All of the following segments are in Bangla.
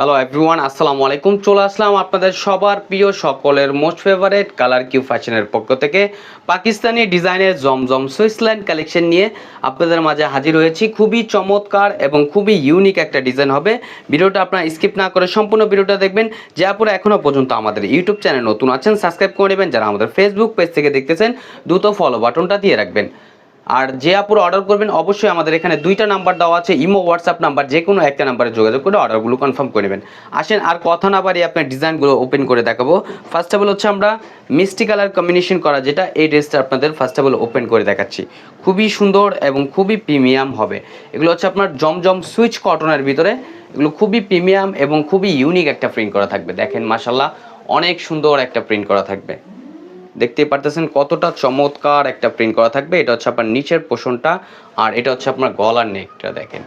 হ্যালো এভরিওয়ান আসসালামু আলাইকুম চলে আসলাম আপনাদের সবার প্রিয় সকলের মোস্ট ফেভারেট কালার কিউ ফ্যাশনের পক্ষ থেকে। পাকিস্তানি ডিজাইনের জমজম সুইসল্যান্ড কালেকশন নিয়ে আপনাদের মাঝে হাজির হয়েছি। খুবই চমৎকার এবং খুবই ইউনিক একটা ডিজাইন হবে। ভিডিওটা আপনারা স্কিপ না করে সম্পূর্ণ ভিডিওটা দেখবেন। যে আপনারা এখনও পর্যন্ত আমাদের ইউটিউব চ্যানেল নতুন আছেন। সাবস্ক্রাইব করে নেবেন। যারা আমাদের ফেসবুক পেজ থেকে দেখতেছেন, দ্রুত ফলো বাটনটা দিয়ে রাখবেন। আর যে আপুর অর্ডার করবেন, অবশ্যই আমাদের এখানে দুইটা নাম্বার দেওয়া আছে, ইমো হোয়াটসঅ্যাপ নাম্বার যে কোনো একটা নাম্বারে যোগাযোগ করে অর্ডারগুলো কনফার্ম করে নেবেন। আসেন, আর কথা না বাড়িয়ে আপনার ডিজাইনগুলো ওপেন করে দেখাবো। ফার্স্ট অফ অল হচ্ছে আমরা মিষ্টি কালার কম্বিনেশন করা, যেটা এই ড্রেসটা আপনাদের ফার্স্ট অফ অল ওপেন করে দেখাচ্ছি। খুবই সুন্দর এবং খুবই প্রিমিয়াম হবে। এগুলো হচ্ছে আপনার জমজম সুইচ কটনের ভিতরে। এগুলো খুবই প্রিমিয়াম এবং খুবই ইউনিক একটা প্রিন্ট করা থাকবে। দেখেন মাসাল্লাহ অনেক সুন্দর একটা প্রিন্ট করা থাকবে। দেখতেই পারতেছেন কতটা চমৎকার একটা প্রিন্ট করা থাকবে। এটা হচ্ছে আপনার নিচের পোষণটা আর এটা হচ্ছে আপনার গলার নেকটা দেখেন।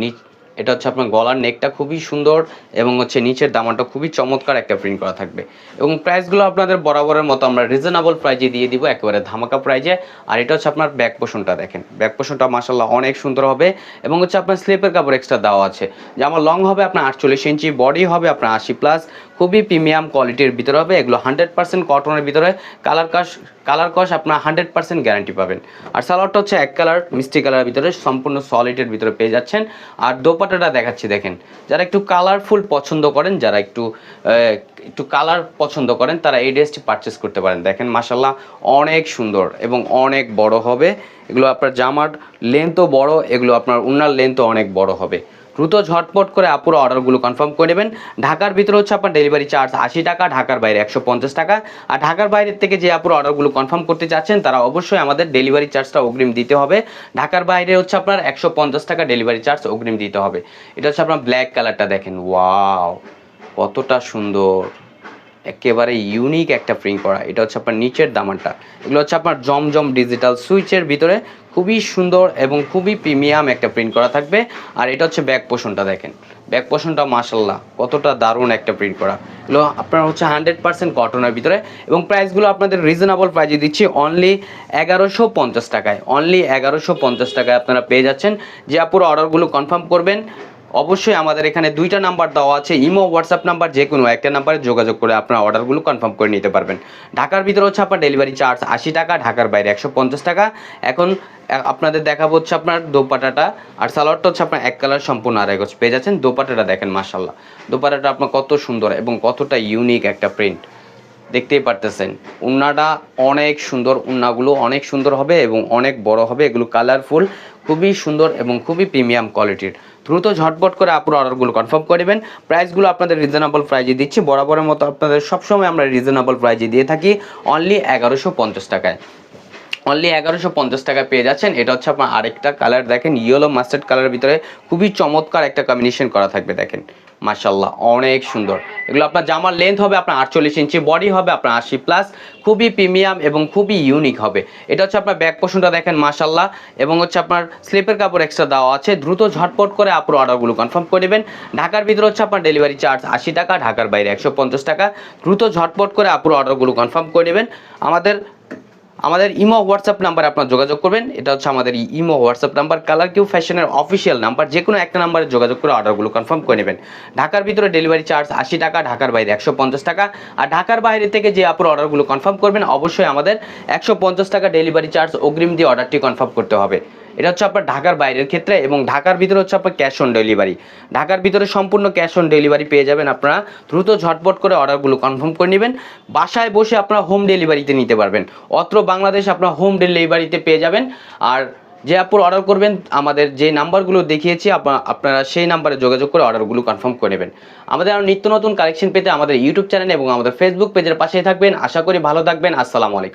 নিচ এটা হচ্ছে আপনার গলার নেকটা খুবই সুন্দর এবং হচ্ছে নিচের দামাটা খুবই চমৎকার একটা প্রিন্ট করা থাকবে। এবং প্রাইসগুলো আপনাদের বরাবরের মতো আমরা রিজনেবল প্রাইজে দিয়ে দিব, একেবারে ধামাকা প্রাইজে আর এটা হচ্ছে আপনার ব্যাক পোষণটা দেখেন। ব্যাক পোষণটা মাসাল্লাহ অনেক সুন্দর হবে এবং হচ্ছে আপনার স্লিপের কাপড় এক্সট্রা দেওয়া আছে। যে আমার লং হবে আপনার আটচল্লিশ ইঞ্চি বডি হবে আপনার আশি প্লাস খুবই প্রিমিয়াম কোয়ালিটির ভিতরে হবে। এগুলো হান্ড্রেড পার্সেন্ট কটনের ভিতরে। কালার কাশ কালার কস আপনার হান্ড্রেড পার্সেন্ট গ্যারান্টি পাবেন। আর সালোয়ারটা হচ্ছে এক কালার মিষ্টি কালারের ভিতরে, সম্পূর্ণ সলিডের ভিতরে পেয়ে যাচ্ছেন। আর দোপাটাটা দেখাচ্ছি, দেখেন। যারা একটু কালারফুল পছন্দ করেন, যারা একটু একটু কালার পছন্দ করেন, তারা এই ড্রেসটি পারচেস করতে পারেন। দেখেন মাসাল্লাহ অনেক সুন্দর এবং অনেক বড় হবে। এগুলো আপনার জামার লেন্থও বড়, এগুলো আপনার উন্নার লেন্থও অনেক বড় হবে। দ্রুত ঝটপট করে আপুরো অর্ডারগুলো কনফার্ম করে নেবেন। ঢাকার ভিতরে হচ্ছে আপনার ডেলিভারি চার্জ আশি টাকা, ঢাকার বাইরে একশো পঞ্চাশ টাকা। আর ঢাকার বাইরের থেকে যে আপুরো অর্ডারগুলো কনফার্ম করতে চাচ্ছেন, তারা অবশ্যই আমাদের ডেলিভারি চার্জটা অগ্রিম দিতে হবে। ঢাকার বাইরে হচ্ছে আপনার একশো পঞ্চাশ টাকা ডেলিভারি চার্জ অগ্রিম দিতে হবে। এটা হচ্ছে আপনার ব্ল্যাক কালারটা দেখেন, ওয়াও, কতটা সুন্দর। একেবারে ইউনিক একটা প্রিন্ট করা। এটা হচ্ছে আপনার নিচের দামানটা। এগুলো হচ্ছে আপনার জমজম ডিজিটাল সুইচের ভিতরে খুবই সুন্দর এবং খুবই প্রিমিয়াম একটা প্রিন্ট করা থাকবে। আর এটা হচ্ছে ব্যাক পোষণটা দেখেন। ব্যাক পোষণটা মাসাল্লাহ কতটা দারুণ একটা প্রিন্ট করা। এগুলো আপনার হচ্ছে হান্ড্রেড পার্সেন্ট কটনের ভিতরে এবং প্রাইসগুলো আপনাদের রিজনেবল প্রাইজে দিচ্ছি অনলি এগারোশো পঞ্চাশ টাকায়। অনলি এগারোশো পঞ্চাশ টাকায় আপনারা পেয়ে যাচ্ছেন। যে আপুর অর্ডারগুলো কনফার্ম করবেন অবশ্যই আমাদের এখানে দুইটা নাম্বার দেওয়া আছে, ইমো হোয়াটসঅ্যাপ নাম্বার যে কোনো একটা নাম্বারে যোগাযোগ করে আপনার অর্ডারগুলো কনফার্ম করে নিতে পারবেন। ঢাকার ভিতরে হচ্ছে আপনার ডেলিভারি চার্জ আশি টাকা, ঢাকার বাইরে একশো পঞ্চাশ টাকা। এখন আপনাদের দেখাবো হচ্ছে আপনার দোপাটাটা, আর সালোয়ারটা হচ্ছে আপনার এক কালার সম্পূর্ণ আড়াই গজ। পেয়ে যাচ্ছেন দোপাটাটা দেখেন মাসাল্লাহ দোপাটাটা আপনার কত সুন্দর এবং কতটা ইউনিক একটা প্রিন্ট দেখতেই পারতেছেন, উন্নাটা অনেক সুন্দর, উন্নাগুলো অনেক সুন্দর হবে এবং অনেক বড় হবে, এগুলো কালারফুল খুবই সুন্দর এবং খুবই প্রিমিয়াম কোয়ালিটির দ্রুত ঝটপট করে আপনার অর্ডারগুলো কনফার্ম করে নেবেন প্রাইসগুলো আপনাদের রিজনেবল প্রাইজে দিচ্ছি। বরাবরের মতো আপনাদের সবসময় আমরা রিজনেবল প্রাইজে দিয়ে থাকি। অনলি এগারোশো পঞ্চাশ টাকায়। অনলি এগারোশো পঞ্চাশ টাকা পেয়ে যাচ্ছেন। এটা হচ্ছে আপনার আরেকটা কালার দেখেন ইয়েলো মাস্টার্ড কালারের ভিতরে খুবই চমৎকার একটা কম্বিনেশন করা থাকবে। দেখেন মাশাল্লাহ অনেক সুন্দর। এগুলো আপনার জামার লেন্থ হবে আপনার আটচল্লিশ ইঞ্চি বডি হবে আপনার আশি প্লাস খুবই প্রিমিয়াম এবং খুবই ইউনিক হবে। এটা হচ্ছে আপনার ব্যাক পোষণটা দেখেন মাশাল্লাহ এবং হচ্ছে আপনার স্লিপের কাপড় এক্সট্রা দেওয়া আছে। দ্রুত ঝটপট করে আপুর অর্ডারগুলো কনফার্ম করে নেবেন। ঢাকার ভিতরে হচ্ছে আপনার ডেলিভারি চার্জ আশি টাকা, ঢাকার বাইরে একশো পঞ্চাশ টাকা। দ্রুত ঝটপট করে আপুর অর্ডারগুলো কনফার্ম করে নেবেন। আমাদের আমাদের ইমো হোয়াটসঅ্যাপ নাম্বারে আপনার যোগাযোগ করবেন। এটা হচ্ছে আমাদের imo WhatsApp number. Colour Q ফ্যাশনের অফিসিয়াল নাম্বার যে কোনো একটা নাম্বারে যোগাযোগ করে অর্ডারগুলো কনফার্ম করে নেবেন। ঢাকার ভিতরে ডেলিভারি চার্জ আশি টাকা, ঢাকার বাইরে একশো পঞ্চাশ টাকা। আর ঢাকার বাইরে থেকে যে আপনার অর্ডারগুলো কনফার্ম করবেন, অবশ্যই আমাদের একশো পঞ্চাশ টাকা ডেলিভারি চার্জ অগ্রিম দিয়ে অর্ডারটি কনফার্ম করতে হবে। এটা হচ্ছে আপনার ঢাকার বাইরের ক্ষেত্রে এবং ঢাকার ভিতরে হচ্ছে আপনার ক্যাশ অন ডেলিভারি ঢাকার ভিতরে সম্পূর্ণ ক্যাশ অন ডেলিভারি পেয়ে যাবেন আপনারা। দ্রুত ঝটপট করে অর্ডারগুলো কনফার্ম করে নেবেন। বাসায় বসে আপনারা হোম ডেলিভারিতে নিতে পারবেন। অত্র বাংলাদেশ আপনার হোম ডেলিভারিতে পেয়ে যাবেন। আর যে আপুর অর্ডার করবেন, আমাদের যে নাম্বারগুলো দেখিয়েছি, আপনা- আপনারা সেই নাম্বারে যোগাযোগ করে অর্ডারগুলো কনফার্ম করে নেবেন। আমাদের আরও নিত্য নতুন কালেকশন পেতে আমাদের ইউটিউব চ্যানেল এবং আমাদের ফেসবুক পেজের পাশেই থাকবেন। আশা করি ভালো থাকবেন। আসসালামু আলাইকুম।